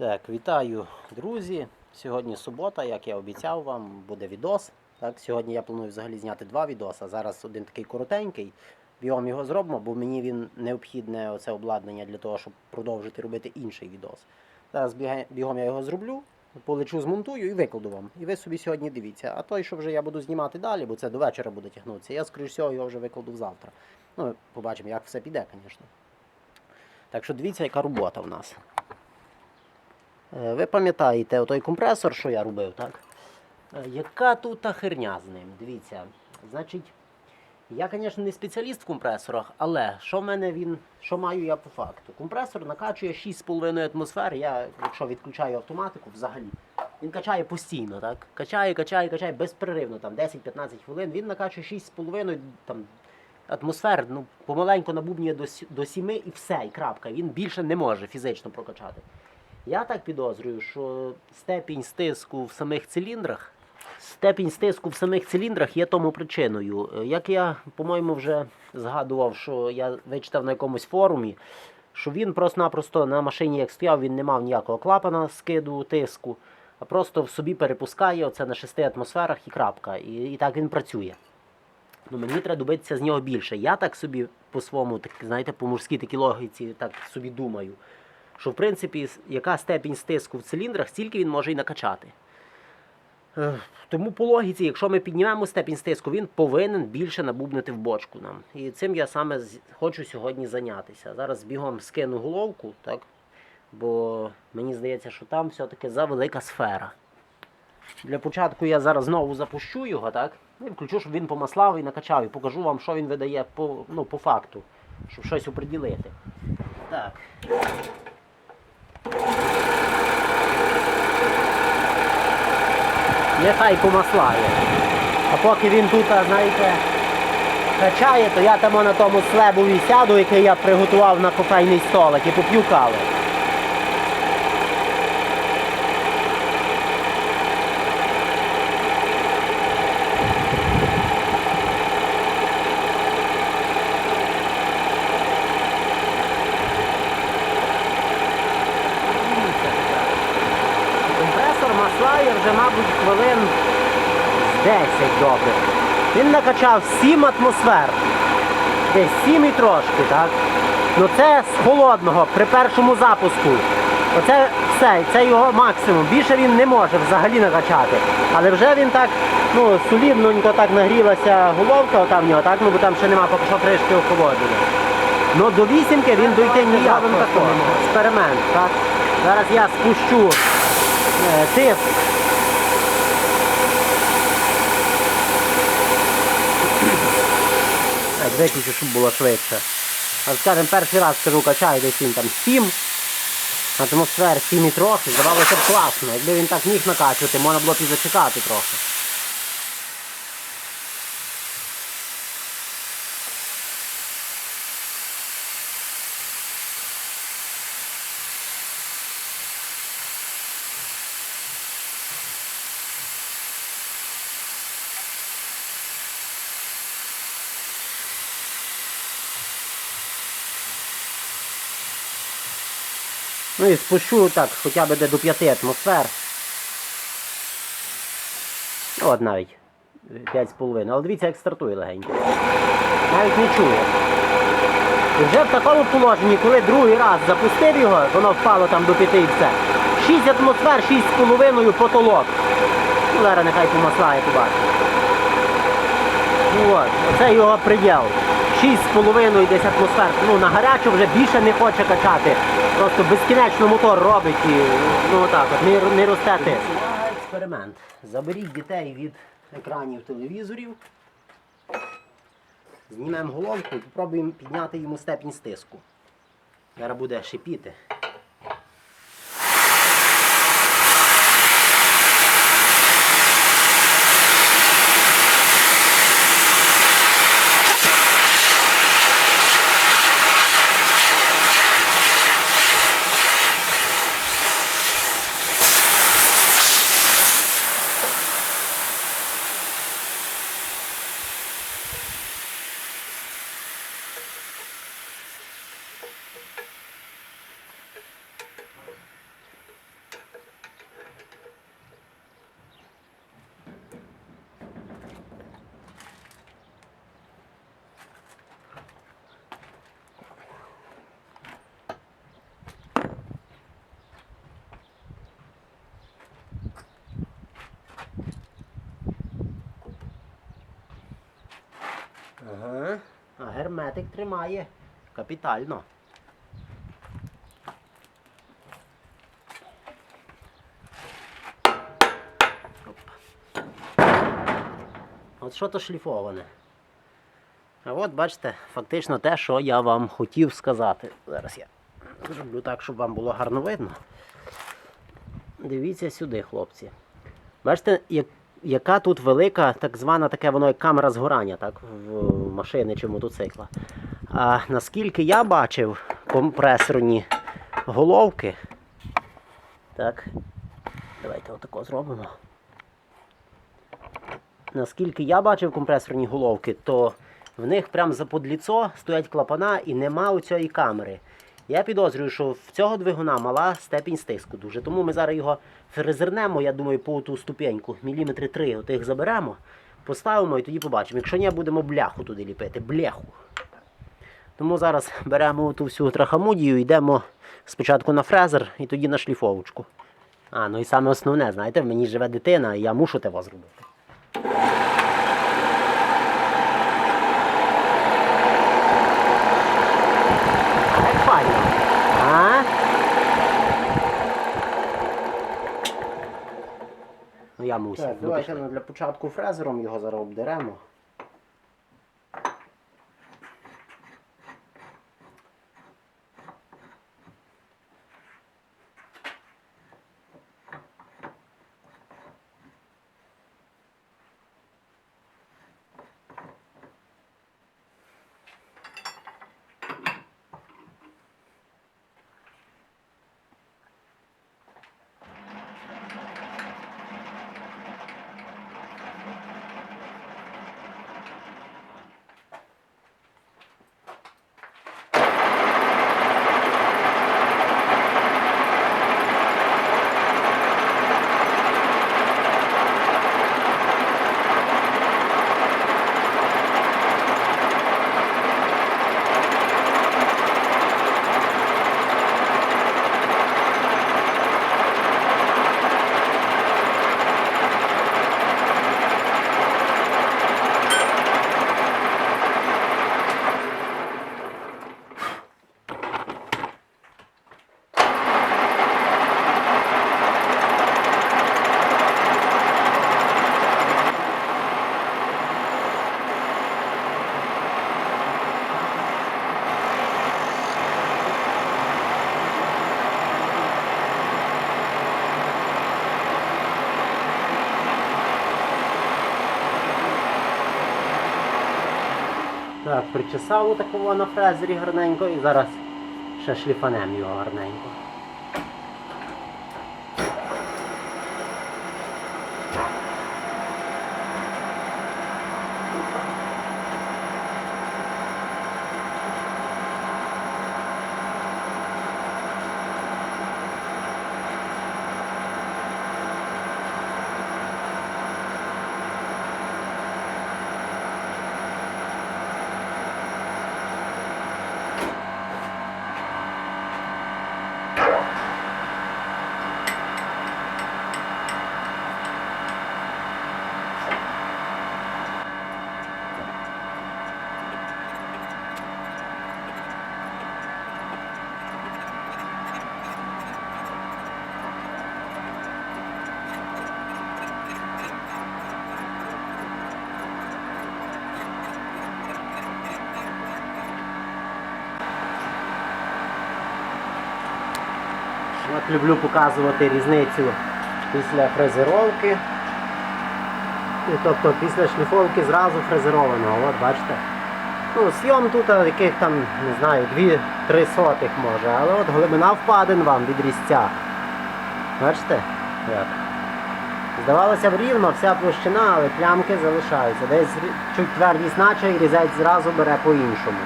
Так, вітаю, друзі. Сьогодні субота, як я обіцяв вам, буде відос. Так, сьогодні я планую взагалі зняти два відоси. Зараз один такий коротенький. Бігом його зробимо, бо мені він необхідне оце обладнання для того, щоб продовжити робити інший відос. Зараз бігом я його зроблю, полечу, змонтую і викладу вам. І ви собі сьогодні дивіться. А той, що вже я буду знімати далі, бо це до вечора буде тягнутися, я, скоріш всього, його вже викладу завтра. Ну, побачимо, як все піде, звісно. Так що дивіться, яка робота в нас. Е, Ви пам'ятаєте той компресор, що я робив, так? Е, Яка тут херня з ним? Дивіться. Значить, я, звісно, не спеціаліст в компресорах, але що в мене він, що маю я по факту? Компресор накачує 6,5 атмосфер, я, якщо відключаю автоматику взагалі, він качає постійно, так? Качає, качає, качає безперервно, там 10-15 хвилин, він накачує 6,5 там, атмосфер, ну, помаленьку набубнює до 7 і все, і крапка. Він більше не може фізично прокачати. Я так підозрюю, що степінь стиску в самих циліндрах, степінь стиску в самих циліндрах є тому причиною. Е, Як я, по-моєму, вже згадував, що я вичитав на якомусь форумі, що він просто-напросто на машині, як стояв, він не мав ніякого клапана скиду тиску, а просто в собі перепускає оце на 6 атмосферах і крапка. І, і так він працює. Ну, мені треба добитися з нього більше. Я так собі по своєму, так, знаєте, по мужській такій логіці так собі думаю що в принципі яка степінь стиску в циліндрах, стільки він може і накачати. Е, Тому по логіці, якщо ми піднімемо степінь стиску, він повинен більше набубнити в бочку нам. І цим я саме хочу сьогодні зайнятися. Зараз бігом скину головку, так? бо мені здається, що там все-таки завелика сфера. Для початку я зараз знову запущу його, так? Ну, І включу, щоб він помаслав і накачав, і покажу вам, що він видає по, ну, по факту, щоб щось оприділити. Так. Нехай помаслає. А поки він тут, знаєте, качає, то я там на тому слебові сяду, який я приготував на кофейний столик і поп'ю кави. Компресор вже, мабуть, хвилин з 10 добре. Він накачав 7 атмосфер. Десь 7 і трошки, так? Ну це з холодного при першому запуску. Оце все, це його максимум. Більше він не може взагалі накачати. Але вже він так, ну, солідненько так нагрілася головка отам в нього, так? Ну бо там ще нема поки що трішки охолодження. Ну до вісімки він дойти ніяк. Експеримент, так? Зараз я спущу е, тиск. Виключу, щоб було швидше. А скажем, перший раз скажу, качаю десь він там 7. Атмосфер 7 і трохи, здавалося б класно. Якби він так міг накачувати, можна було б і зачекати трохи. Ну і спущу так хоча б де до 5 атмосфер. От навіть 5,5. Але дивіться, як стартує легенько. Навіть не чує. І вже в такому положенні, коли другий раз запустив його, воно впало там до 5 і все. 6 атмосфер, 6,5 потолок. Ну, зараз нехай помаслає, побачимо. Ну от, оце його приділ. 6,5 десь атмосфер. Ну, на гарячу вже більше не хоче качати. Просто безкінечно мотор робить і ну отак от, не, не росте тиск. Експеримент. Заберіть дітей від екранів телевізорів. Знімемо головку і спробуємо підняти йому степінь стиску. Зараз буде шипіти. Герметик тримає. Капітально. От що то шліфоване. А от бачите, фактично те, що я вам хотів сказати. Зараз я зроблю так, щоб вам було гарно видно. Дивіться сюди, хлопці. Бачите, як, яка тут велика, так звана таке воно як камера згорання, так, в машини чи мотоцикла. А наскільки я бачив компресорні головки. Так. Давайте отако зробимо. Наскільки я бачив компресорні головки, то в них прям за подліцо стоять клапана і нема у цієї камери. Я підозрюю, що в цього двигуна мала степінь стиску дуже. Тому ми зараз його фрезернемо, я думаю, по ту ступеньку, міліметри три отих заберемо, поставимо і тоді побачимо. Якщо ні, будемо бляху туди ліпити. Бляху. Тому зараз беремо ту всю трахамудію, йдемо спочатку на фрезер і тоді на шліфовочку. А, ну і саме основне, знаєте, в мені живе дитина, і я мушу те зробити. Як файно. А? Ну я мусив. Так, ну, давайте пішли. для початку фрезером його зараз обдеремо. Причесав такого на фрезері гарненько і зараз ще шліфанем його гарненько. Люблю показувати різницю після фрезеровки. І, тобто після шліфовки зразу фрезерованого. От бачите. Ну, Сйом тут яких там, не знаю, 2-3 сотих може, але от глибина впадин вам від різця. Бачите? Як? Здавалося б рівно, вся площина, але плямки залишаються. Десь чуть твердість наче і різець зразу бере по-іншому.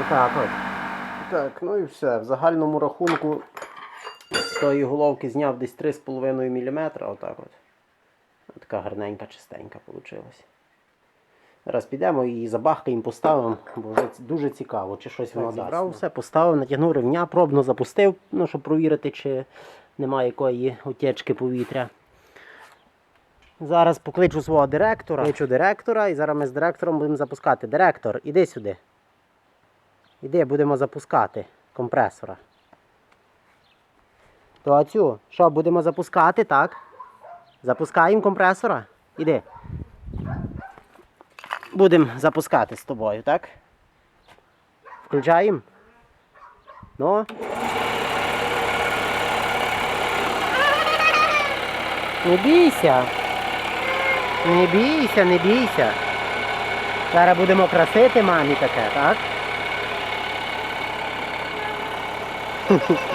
Отак от. Так, ну і все. В загальному рахунку тої головки зняв десь 3,5 мм. Отак от. Така гарненька, чистенька вийшла. Зараз підемо і забахкаємо, поставимо, бо вже дуже цікаво, чи щось воно дасть. Зібрав все, поставив, натягнув рівня, пробно запустив, ну, щоб провірити, чи немає якої утечки повітря. Зараз покличу свого директора. Кличу директора і зараз ми з директором будемо запускати. Директор, іди сюди. Іди, будемо запускати компресора. То а цю, що, будемо запускати, так? Запускаємо компресора? Іди. Будемо запускати з тобою, так? Включаємо? Ну. Не бійся. Не бійся, не бійся. Зараз будемо красити мамі таке, так?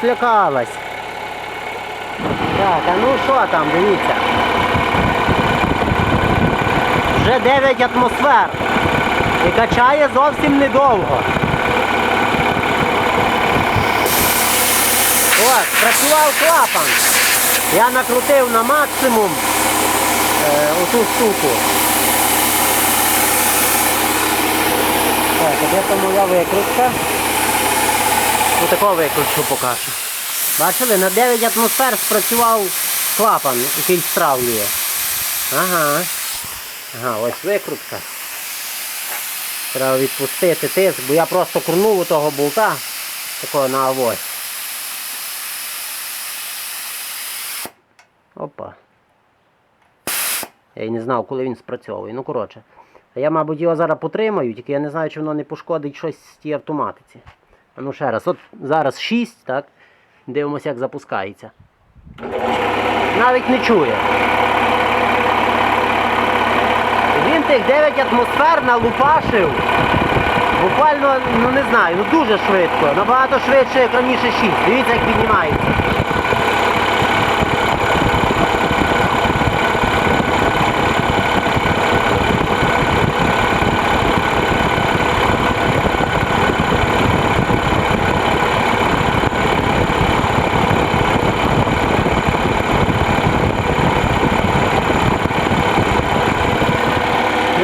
Злякалась. Так, а ну що там, дивіться. Вже 9 атмосфер. І качає зовсім недовго. От, працював клапан. Я накрутив на максимум е, оту штуку. Так, де там моя викрутка? Отако викрутку покажу. Бачили, на 9 атмосфер спрацював клапан, який стравлює. Ага. Ага, ось викрутка. Треба відпустити тиск, бо я просто крунув у того болта такого на авось. Опа. Я й не знав, коли він спрацьовує. Ну, коротше. Я, мабуть, його зараз потримаю, тільки я не знаю, чи воно не пошкодить щось в тій автоматиці. Ну ще раз, от зараз 6, так? Дивимося, як запускається. Навіть не чує. Він тих 9 атмосфер налупашив. Буквально, ну не знаю, ну дуже швидко. Набагато швидше, як раніше 6. Дивіться, як піднімається.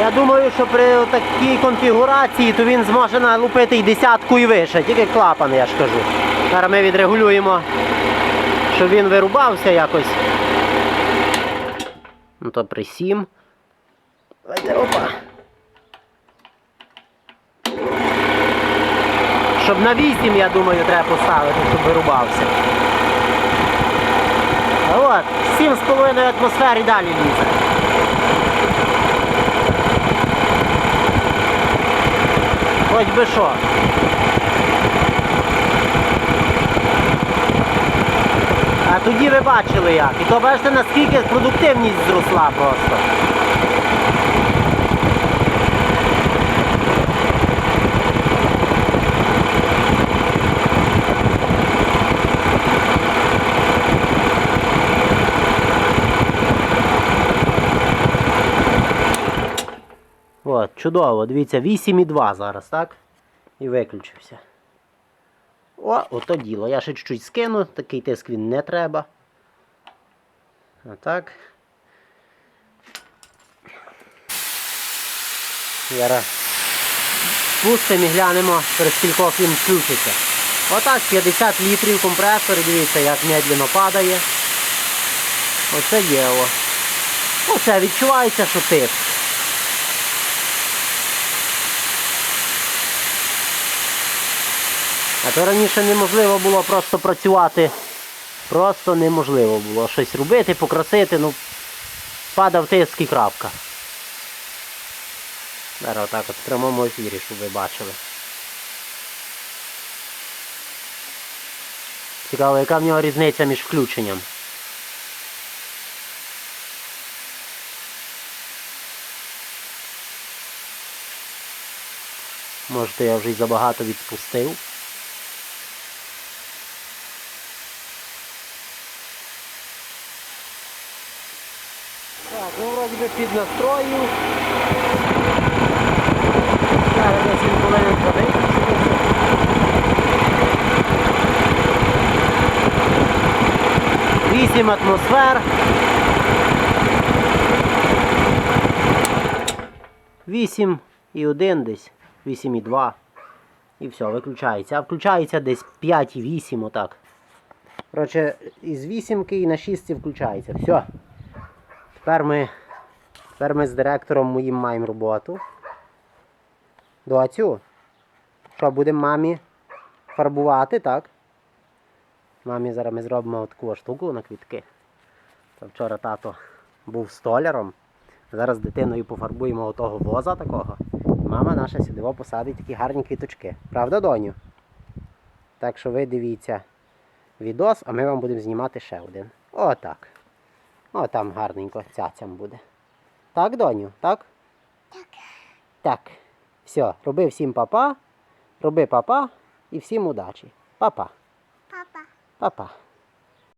Я думаю, що при такій конфігурації то він зможе налупити і десятку і вище, тільки клапан, я ж кажу. Зараз ми відрегулюємо, щоб він вирубався якось. Ну то при 7. Давайте, опа. Щоб на 8, я думаю, треба поставити, щоб вирубався. А от, 7,5 атмосфер і далі лізе. Хоч би що. А тоді ви бачили як. І то бачите, наскільки продуктивність зросла просто. От, чудово, дивіться, 8,2 зараз, так? І виключився. О, ото діло. Я ще чуть-чуть скину, такий тиск він не треба. А так. Зараз спустимо і глянемо, через скількох він включиться. Отак, 50 літрів компресор, дивіться, як медленно падає. Оце діло. Оце відчувається, що тиск. А то раніше неможливо було просто працювати. Просто неможливо було щось робити, покрасити, ну падав тиск і крапка. Зараз отак от в прямому ефірі, щоб ви бачили. Цікаво, яка в нього різниця між включенням. Можете я вже й забагато відпустив. Так, ну вроді би під настрою. Зараз він повинен виключитися. Вісім атмосфер. Вісім і один десь. Вісім і два. І все, виключається. А включається десь 5 і 8 отак. Коротше, із вісімки і на 6 включається. Все. Тепер ми, тепер ми з директором моїм маємо роботу. Доцю. Що, будемо мамі фарбувати, так? Мамі зараз ми зробимо таку штуку на квітки. Та вчора тато був столяром. Зараз дитиною пофарбуємо отого воза такого. Мама наша сюди посадить такі гарні квіточки. Правда, доню? Так що ви дивіться відос, а ми вам будемо знімати ще один. Отак. О, там гарненько цяцям буде. Так, доню, так? Так. Так. Все, роби всім папа, роби папа і всім удачі. Папа, Папа. папа.